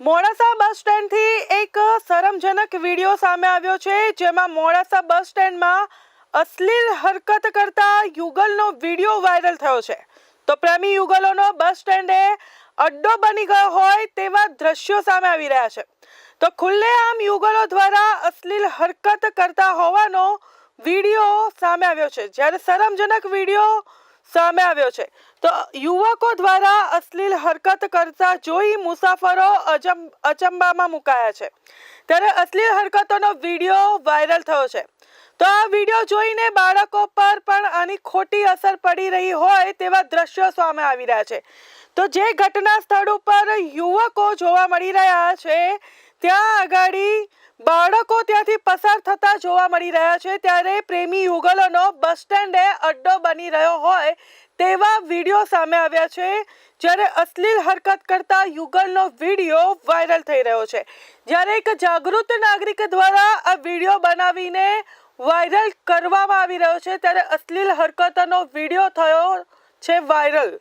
મોડાસા બસ સ્ટેન્ડથી એક શરમજનક વીડિયો સામે આવ્યો છે, જેમાં મોડાસા બસ સ્ટેન્ડમાં અશ્લીલ હરકત કરતા યુગલનો વીડિયો વાયરલ થયો છે. તો પ્રેમી યુગલોનો બસ સ્ટેન્ડે અડ્ડો બની ગયો હોય તેવા દ્રશ્યો સામે આવી રહ્યા છે. તો ખુલ્લેઆમ યુગલો દ્વારા અશ્લીલ હરકત કરતા હોવાનો વીડિયો સામે આવ્યો છે. જ્યારે શરમજનક વીડિયો સામે આવ્યો છે. તો યુવકો દ્વારા અશ્લીલ હરકત કરતા જોઈ મુસાફરો અચંબામાં મુકાયા છે. ત્યારે અશ્લીલ હરકતોનો વીડિયો વાયરલ થયો છે. તો આ વીડિયો જોઈને બાળકો પર પણ આની ખોટી અસર પડી રહી હોય તેવા દ્રશ્યો સામે આવી રહ્યા છે. તો જે ઘટના સ્થળ ઉપર યુવકો જોવા મળી રહ્યા છે, ત્યાં આગાડી બાળકો ત્યાંથી પસાર થતા જોવા મળી રહ્યા છે. ત્યારે પ્રેમી યુગલોનો બસ સ્ટેન્ડે અડ્ડો બની રહ્યો હોય તેવા વીડિયો સામે આવ્યા છે, જ્યારે અશ્લીલ હરકત કરતા યુગલનો વીડિયો વાયરલ થઈ રહ્યો છે. જ્યારે એક જાગૃત નાગરિક દ્વારા આ વીડિયો બનાવીને વાયરલ કરવામાં આવી રહ્યો છે, ત્યારે અશ્લીલ હરકતોનો વીડિયો થયો છે વાયરલ.